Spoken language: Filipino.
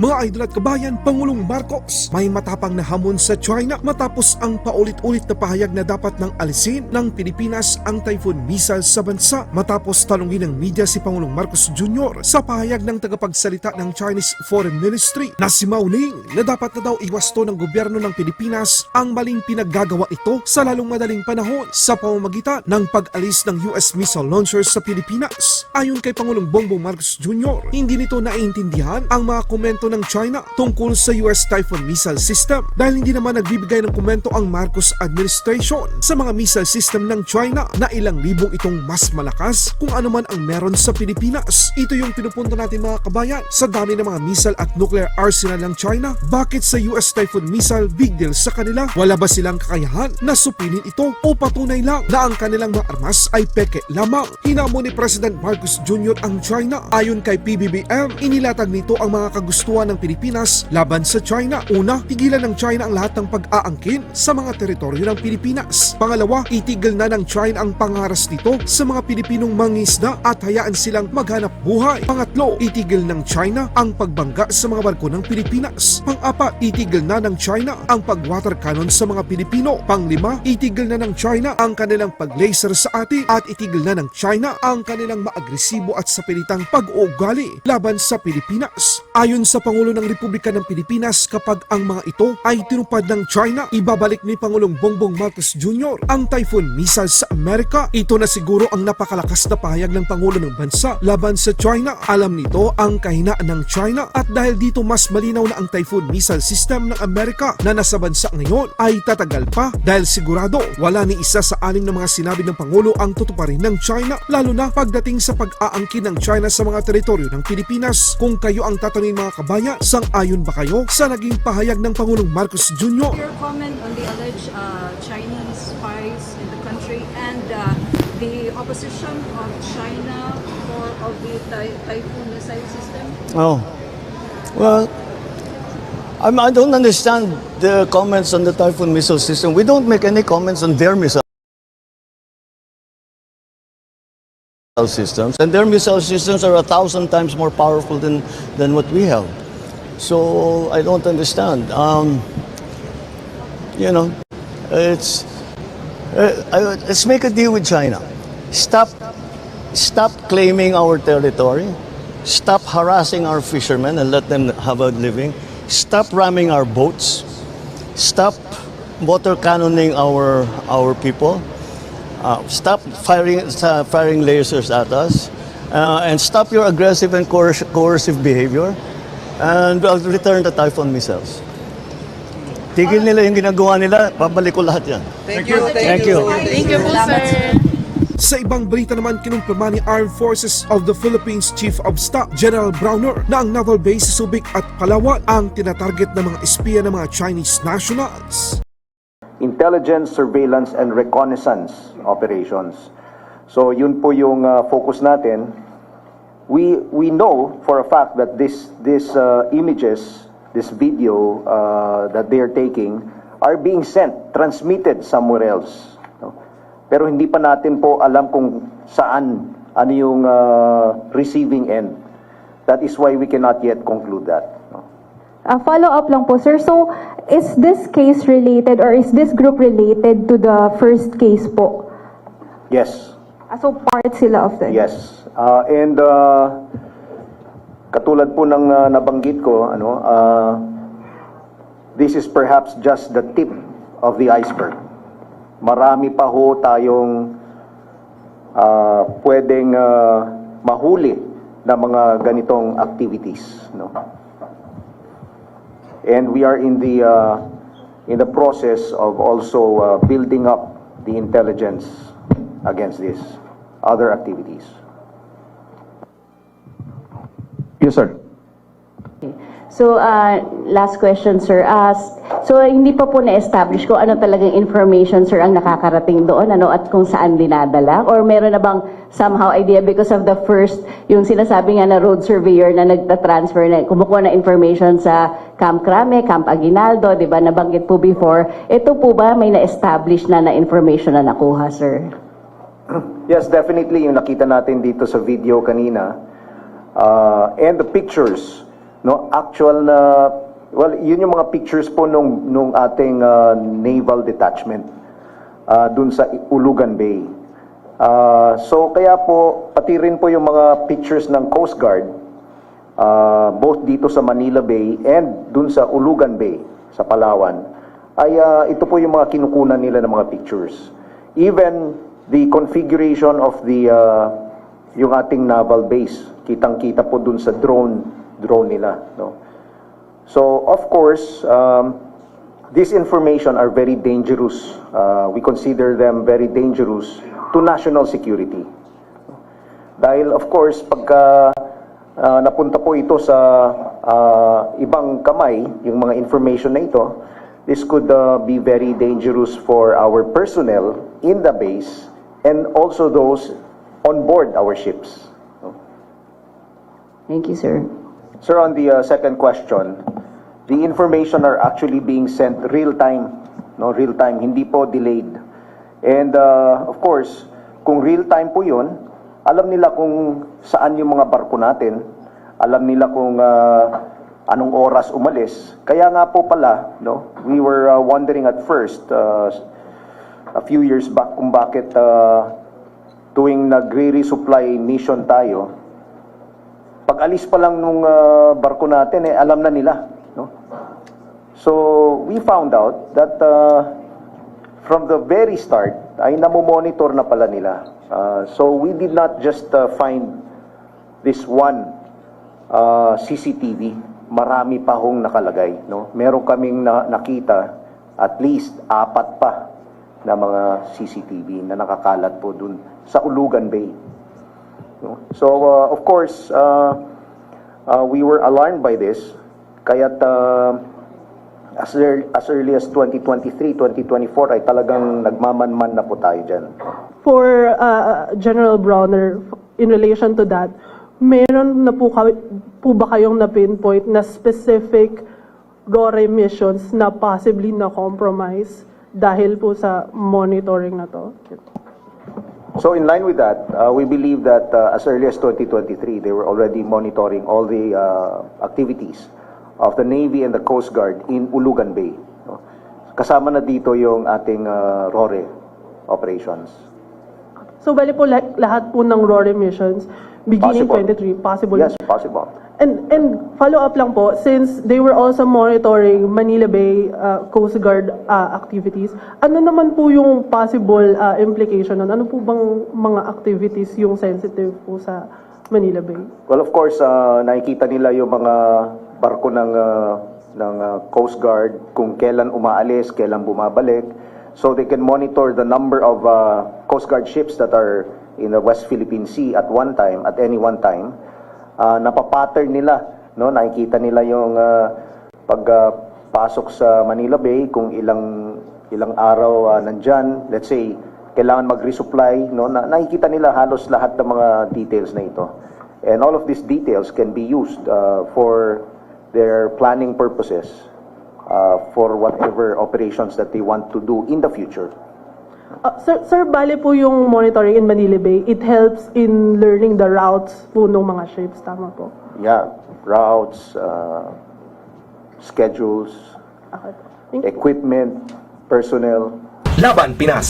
Mga idol at kabayan, Pangulong Marcos may matapang na hamon sa China matapos ang paulit-ulit na pahayag na dapat nang alisin ng Pilipinas ang typhoon missile sa bansa matapos talungin ng media si Pangulong Marcos Jr. sa pahayag ng tagapagsalita ng Chinese Foreign Ministry na si Mao Ning na dapat na daw iwasto ng gobyerno ng Pilipinas ang maling pinaggagawa ito sa lalong madaling panahon sa pamamagitan ng pag-alis ng US missile launchers sa Pilipinas. Ayon kay Pangulong Bongbong Marcos Jr., hindi nito naiintindihan ang mga komento ng China tungkol sa US Typhoon missile system dahil hindi naman nagbibigay ng komento ang Marcos administration sa mga missile system ng China na ilang libong itong mas malakas kung ano man ang meron sa Pilipinas. Ito yung pinupunto natin mga kabayan sa dami ng mga missile at nuclear arsenal ng China. Bakit sa US Typhoon missile big deal sa kanila? Wala ba silang kakayahan na supinin ito o patunay lang na ang kanilang mga armas ay peke lamang? Hinamo ni President Marcos Jr. ang China. Ayon kay PBBM, inilatag nito ang mga kagustuhan ng Pilipinas laban sa China. Una, tigilan ng China ang lahat ng pag-aangkin sa mga teritoryo ng Pilipinas. Pangalawa, itigil na ng China ang pangaras nito sa mga Pilipinong mangisda at hayaan silang maghanap buhay. Pangatlo, itigil ng China ang pagbangga sa mga barko ng Pilipinas. Pang-apat, itigil na ng China ang pag-water cannon sa mga Pilipino. Panglima, itigil na ng China ang kanilang pag-laser sa atin at itigil na ng China ang kanilang maagresibo at sapilitang pag-uugali laban sa Pilipinas. Ayon sa Pangulo ng Republika ng Pilipinas, kapag ang mga ito ay tinupad ng China, ibabalik ni Pangulong Bongbong Marcos Jr. ang Typhoon missile sa Amerika. Ito na siguro ang napakalakas na pahayag ng Pangulo ng bansa laban sa China. Alam nito ang kahinaan ng China at dahil dito mas malinaw na ang Typhoon missile system ng Amerika na nasa bansa ngayon ay tatagal pa dahil sigurado wala ni isa sa anim na mga sinabi ng Pangulo ang tutuparin ng China lalo na pagdating sa pag-aangkin ng China sa mga teritoryo ng Pilipinas. Kung kayo ang tatanungin mga kabayan, sang-ayon ba kayo sa naging pahayag ng Pangulong Marcos Jr.? Your comment on the alleged uh, Chinese spies in the country and uh, the opposition of China for of the ty- Typhoon missile system? Oh, well, I'm, I don't understand the comments on the Typhoon missile system. We don't make any comments on their missile systems, and their missile systems are a thousand times more powerful than, than what we have. So I don't understand. Um, you know, it's uh, I- let's make a deal with China. Stop, stop claiming our territory. Stop harassing our fishermen and let them have a living. Stop ramming our boats. Stop water cannoning our our people. Uh, stop firing uh, firing lasers at us, uh, and stop your aggressive and coerc- coercive behavior. And uh, return the Typhoon missiles. Tigil nila yung ginagawa nila, pabalik ko lahat yan. Thank you. Thank you. Thank you po, sir. Sa ibang balita naman, kinumpirma ni Armed Forces of the Philippines Chief of Staff General Browner na ang naval base sa Subic at Palawan ang tinatarget ng mga espiya ng mga Chinese nationals. intelligence, surveillance, and reconnaissance operations. So yun po yung uh, focus natin. We, we know for a fact that this, this uh, images, this video uh, that they are taking are being sent, transmitted somewhere else. no? Pero hindi pa natin po alam kung saan, ano yung uh, receiving end. That is why we cannot yet conclude that. no? A follow-up lang po, sir. So, is this case related or is this group related to the first case po? Yes. Ah, So, part sila of the... Yes. Uh, and uh, katulad po ng uh, nabanggit ko, ano, uh, this is perhaps just the tip of the iceberg. Marami pa ho tayong uh, pwedeng uh, mahuli na mga ganitong activities, no. And we are in the uh, in the process of also uh, building up the intelligence against this other activities. Yes, sir. So, uh, last question, sir. Uh, so, hindi pa po na-establish kung ano talagang information, sir, ang nakakarating doon, ano, at kung saan dinadala? Or meron na bang somehow idea because of the first, yung sinasabi nga na road surveyor na nagta-transfer, na kumukuha na information sa Camp Crame, Camp Aguinaldo, di ba, nabanggit po before. Ito po ba may na-establish na na information na nakuha, sir? Yes, definitely yung nakita natin dito sa video kanina uh, and the pictures no actual na well yun yung mga pictures po nung nung ating uh, naval detachment uh, dun sa Ulugan Bay. Uh, so kaya po pati rin po yung mga pictures ng Coast Guard uh, both dito sa Manila Bay and dun sa Ulugan Bay sa Palawan ay uh, ito po yung mga kinukunan nila ng mga pictures. Even the configuration of the uh, yung ating naval base, kitang-kita po dun sa drone drone nila, no. So of course, um, this information are very dangerous. Uh, we consider them very dangerous to national security. Dahil of course, pagka ah, napunta po ito sa ah, ibang kamay, yung mga information na ito, this could ah, be very dangerous for our personnel in the base and also those on board our ships. Thank you, sir. Sir, on the uh, second question, the information are actually being sent real time, no, real time, hindi po delayed. And uh, of course, kung real time po 'yun, alam nila kung saan yung mga barko natin, alam nila kung uh, anong oras umalis. Kaya nga po pala, no, we were uh, wondering at first uh, a few years back kung bakit uh, tuwing nagre-resupply mission tayo, pag alis pa lang nung ah, barko natin, eh, alam na nila. No? So, we found out that uh, from the very start, ay namomonitor na pala nila. Uh, so, we did not just uh, find this one uh, CCTV. Marami pa hong nakalagay. No? Meron kaming na- nakita at least apat pa na mga CCTV na nakakalat po dun sa Ulugan Bay. So, uh, of course, uh, uh, we were alarmed by this. Kaya't uh, as, early, as early as 2023, 2024 ay talagang nagmamanman na po tayo dyan. For uh, General Browner, in relation to that, meron na po, ka- po ba kayong na-pinpoint na specific RORE missions na possibly na-compromise dahil po sa monitoring na to? So in line with that, uh, we believe that uh, as early as 2023, they were already monitoring all the uh, activities of the Navy and the Coast Guard in Ulugan Bay. no? Kasama na dito yung ating uh, RORE operations. So, bali po lahat po ng RORE missions beginning Possible. 23, possible? Yes, possible. And and follow up lang po since they were also monitoring Manila Bay uh, Coast Guard uh, activities. Ano naman po yung possible uh, implication nun? Ano po bang mga activities yung sensitive po sa Manila Bay? Well, of course, uh, nakikita nila yung mga barko ng uh, ng uh, Coast Guard kung kailan umaalis, kailan bumabalik. So they can monitor the number of uh, Coast Guard ships that are in the West Philippine Sea at one time, at any one time. Uh, napapattern nila, no? Nakikita nila yung uh, pag uh, pasok sa Manila Bay kung ilang ilang araw uh, nandyan, let's say kailangan mag-resupply, no? Na, nakikita nila halos lahat ng mga details na ito. And all of these details can be used uh, for their planning purposes uh, for whatever operations that they want to do in the future. Uh, sir, sir, bali po yung monitoring in Manila Bay, it helps in learning the routes po ng mga ships, tama po? Yeah, routes, uh, schedules, Okay. Equipment, personnel. Laban Pinas